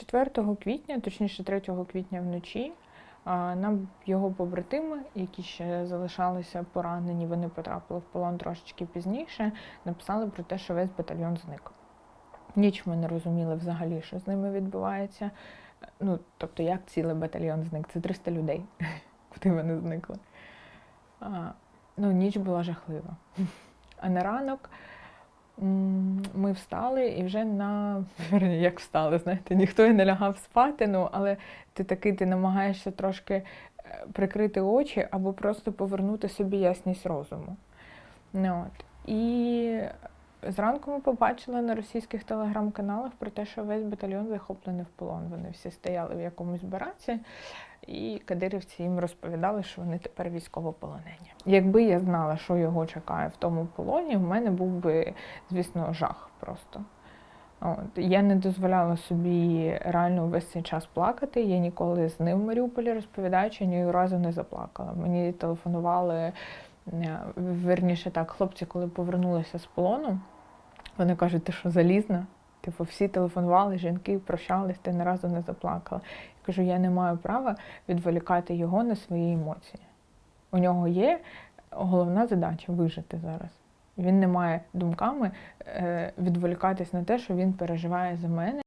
4 квітня, точніше 3 квітня вночі, нам його побратими, які ще залишалися поранені, вони потрапили в полон трошечки пізніше, написали про те, що весь батальйон зник. Ніч ми не розуміли взагалі, що з ними відбувається. Ну, тобто, як цілий батальйон зник? Це 300 людей. Куди вони зникли? А, ну, ніч була жахлива. А на ранок ми встали і вже на як встали, знаєте, ніхто і не лягав спати, ну, але ти такий, ти намагаєшся трошки е, прикрити очі або просто повернути собі ясність розуму. Ну, от. І зранку ми побачили на російських телеграм-каналах про те, що весь батальйон захоплений в полон. Вони всі стояли в якомусь бараці, і кадирівці їм розповідали, що вони тепер військовополонені. Якби я знала, що його чекає в тому полоні, в мене був би, звісно, жах просто. От. Я не дозволяла собі реально весь цей час плакати. Я ніколи з ним в Маріуполі розповідаючи, ні разу не заплакала. Мені телефонували, верніше так, хлопці, коли повернулися з полону, вони кажуть, ти що залізна? Типу, всі телефонували, жінки прощались, ти ні разу не заплакала. Я кажу, я не маю права відволікати його на свої емоції. У нього є головна задача вижити зараз. Він не має думками е, відволікатись на те, що він переживає за мене.